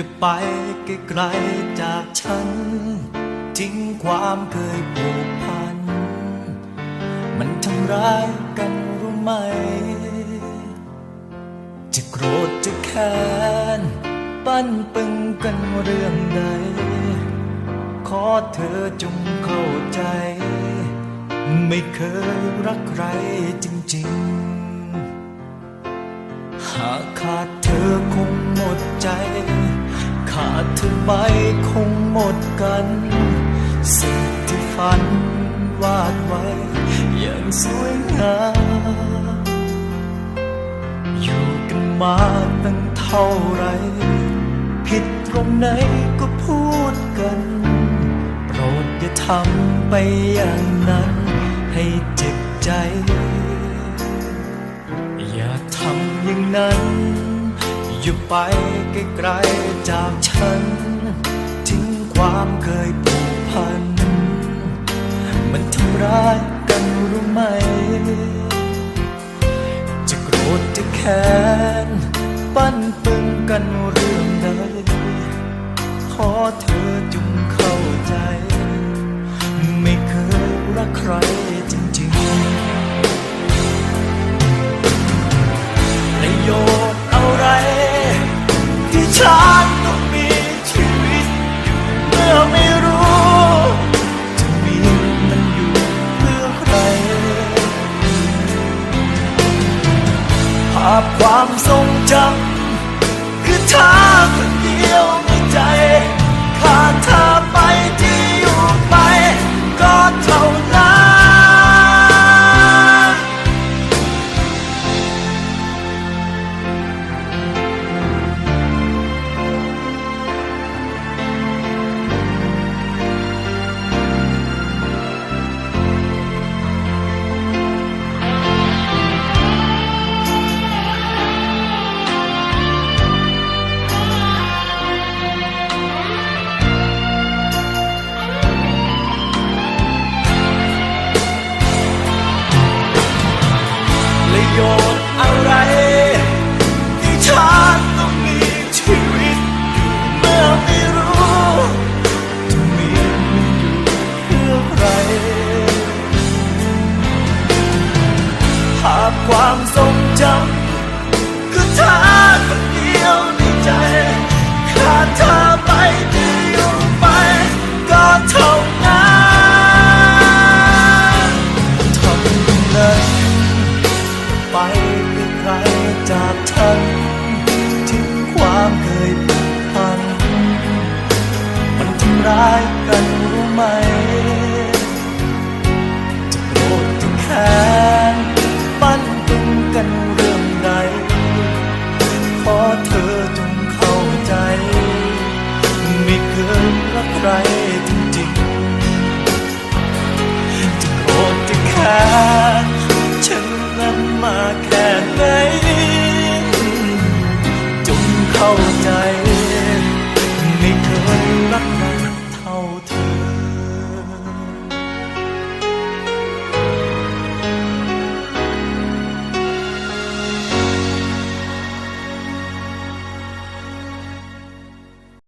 อย่าไปไกลๆจากฉัน ทิ้งความเคยผูกพัน มันทำร้ายกันรู้ไหม จะโกรธจะแค้นปั้นปึงกันเรื่องใด ขอเธอจงเข้าใจ ไม่เคยรักใครจริง ๆ หากขาดเธอคง ดเธอไปคงหมดกัน สิ่งที่ฝันวาดไว้อย่างสวยงามอยู่กันมาตั้งเท่าไร ผิดตรงไหนก็พูดกัน โปรดอย่าทำไปอย่างนั้น ให้เจ็บใจ อย่าทำอย่างนั้น อย่าไปไกลๆจากฉัน ทิ้งความเคยผูกพัน มันทำร้ายกันรู้ไหม จะโกรธจะแค้น ปั้นปึงกันเรื่องใดขอเธอจงเข้าใจ ไม่เคยรักใคร ฉันต้องมีชีวิตอยู่เมื่อไม่รู้ จะมีมันอยู่เพื่อใครภาพความทรงจำคือเธอ ประโยชน์อะไร ที่ฉันต้องมีชีวิตอยู่เมื่อไม่รู้จะมีมันอยู่เพื่อใครภาพความทรงจำ จากฉันถึงความเคยผูกพัน มันทำร้ายกันรู้ไหม จะโกรธจะแค้นปั้นปึงกันเรื่องใด ขอเธอจงเข้าใจ ไม่เคยรักใคร 头。